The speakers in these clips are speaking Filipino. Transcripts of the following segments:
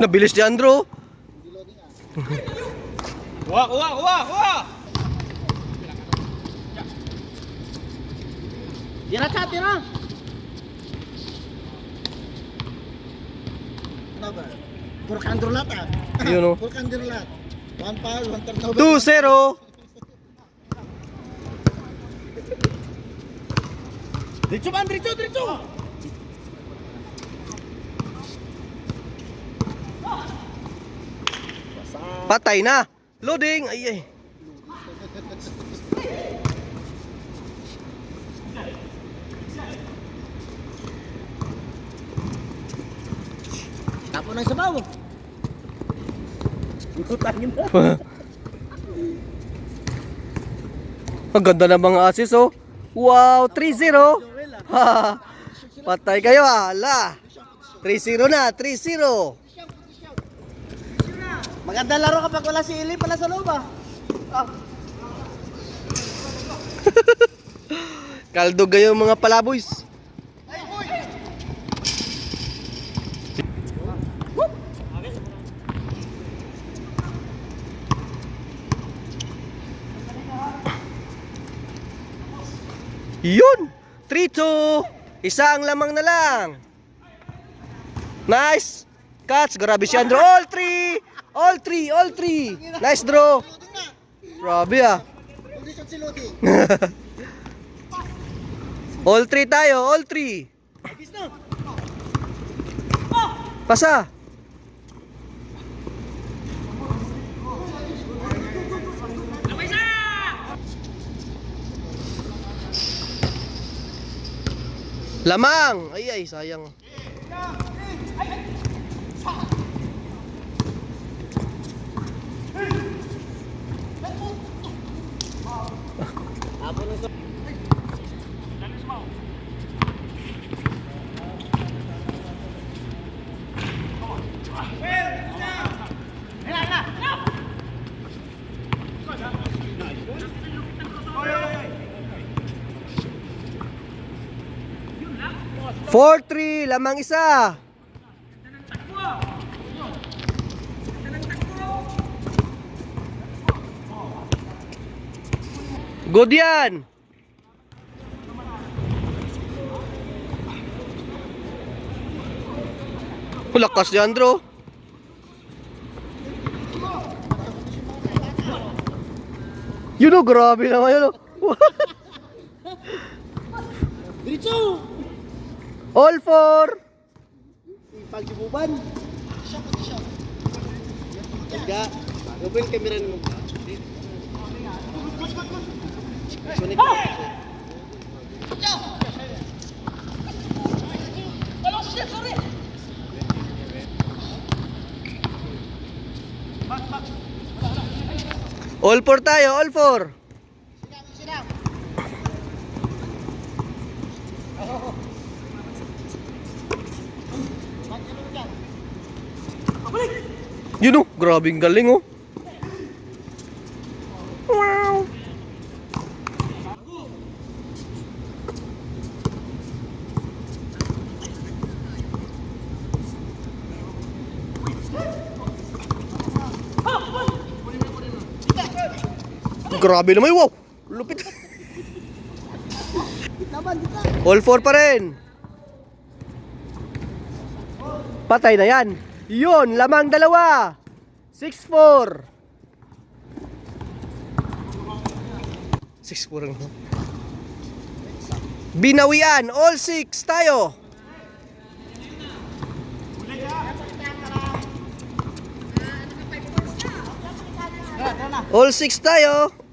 Nabilis ni Andrew. Kuha, kuha, kuha, kuha! Tira ka, tira! Ano ba? Puro kandulat ah. Yun, oh. Puro kandulat. One power, one turnover. 2-0. Diretso man, diretso, diretso! Patay na. Loading. Ay, ay. Tapo ng sabaw. Utangin na. Ang ganda ng mga assist oh. Wow, 3-0. Ha, Patay kayo ah. Ala. 3-0 na, 3-0. Maganda laro kapag wala si Ili pala sa loob ah. Ah, Kaldog kayo mga palaboys. Yun! 3-2! Isa ang lamang na lang. Nice! Catch! Grabe si Andrew. All three! All three! All three! Nice draw! Grabe ah. All three tayo, all three. Pasa. Lamang! Ay ay, sayang. Tapo ng Four three, lamang isa. Good yan. Lakas ni Andro. Yun o, grabe naman yun o. Diretso! All four. Pagsibuban. Tagga. Gawin kamera mo. All four tayo, all four. Yun oh, grabing galing oh. Grabe naman, wow. Lupit. All four pa rin. Patay na yan. Yun, lamang dalawa. 6-4. 6-4 ang Binawian, all 6 tayo. All 6 tayo.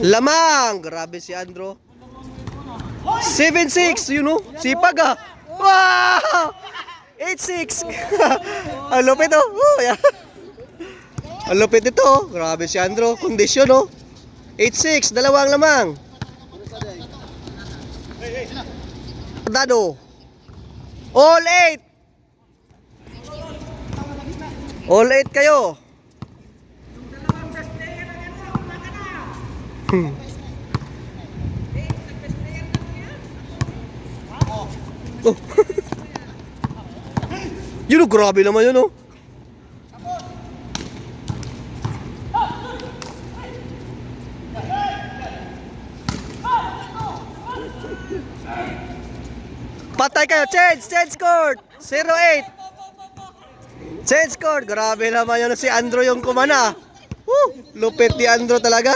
Lamang! Grabe si Andro. 7-6, you know? Sipag ah. Wow! 8-6. Ang lupit oh. oh yeah. Ang lupit ito oh. Grabe si Andro. Kondisyon oh. 8-6, dalawang lamang. Dado. All 8. All 8 kayo. Oh. yun oh, grabe naman yun oh. Patay kayo, change, change court. 08. Change court. Grabe naman yun si Andro yung kumana. Woo, lupit ni Andro talaga.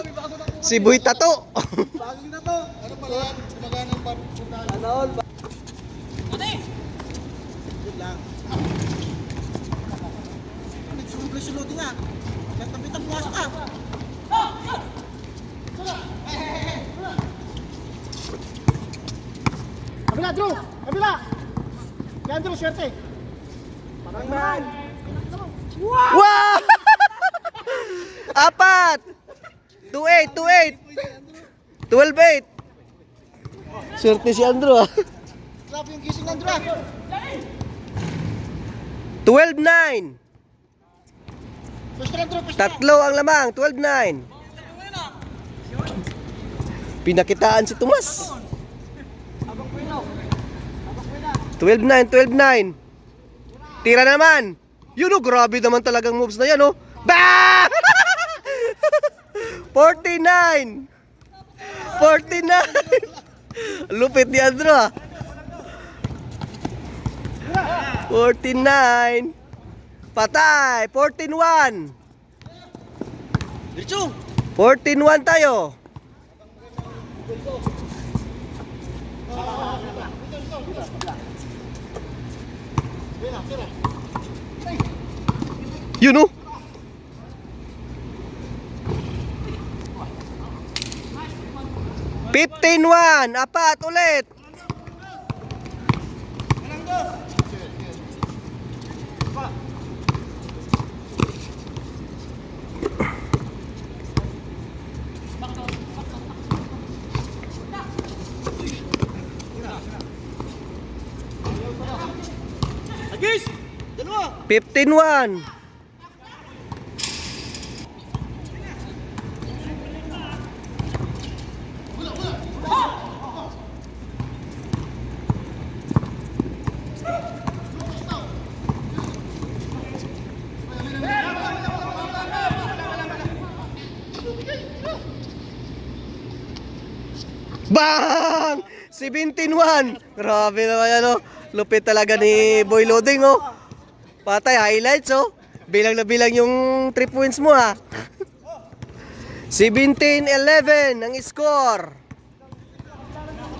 si Buy Tato. Bagong na to. Ano pala? Gumagana ng bar. Ano? Nagsulot-sulot nga. Nagtapit-tap pumasok ka. Kabila, Drew! Kabila! Drew, swerte. Parang man. wow! Apat! 2-8, 2-8. 12-8. Swerte si Andro ah. Grabe yung gising ng Drew. 12-9. Pwesto lang, Drew, pwesto. Tatlo ang lamang, 12-9. Pinakitaan si Tomas. 12-9, 12-9. Tira naman. Yun oh, grabe naman talagang moves na yan oh. Ba! 49. 49. Lupit ni Andro ah. 49. Patay. 14-1. Diretso! 14-1 tayo. Yun oh. 15-1. Apat ulit. Agis! Dalawa! 15-1. Bang! 17-1! Grabe naman yan, oh. Lupit talaga ni Boy Loading, oh. Patay, highlights, oh. Bilang na bilang yung 3 points mo, ha. 17-11 ang score.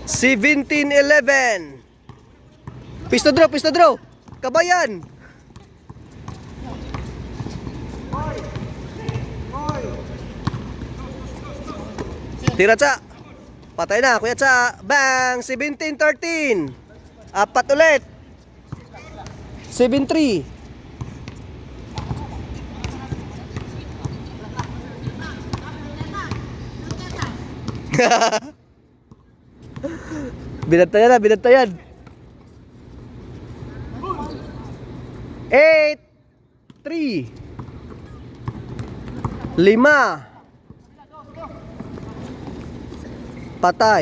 17-11. Pisto draw, pisto draw. Kabayan. Tira, Cha. Patay na, Kuya Cha. Bang! 17-13. Apat ulit. 7-3. binantayan na, binantayan. 8 3 5 Patay.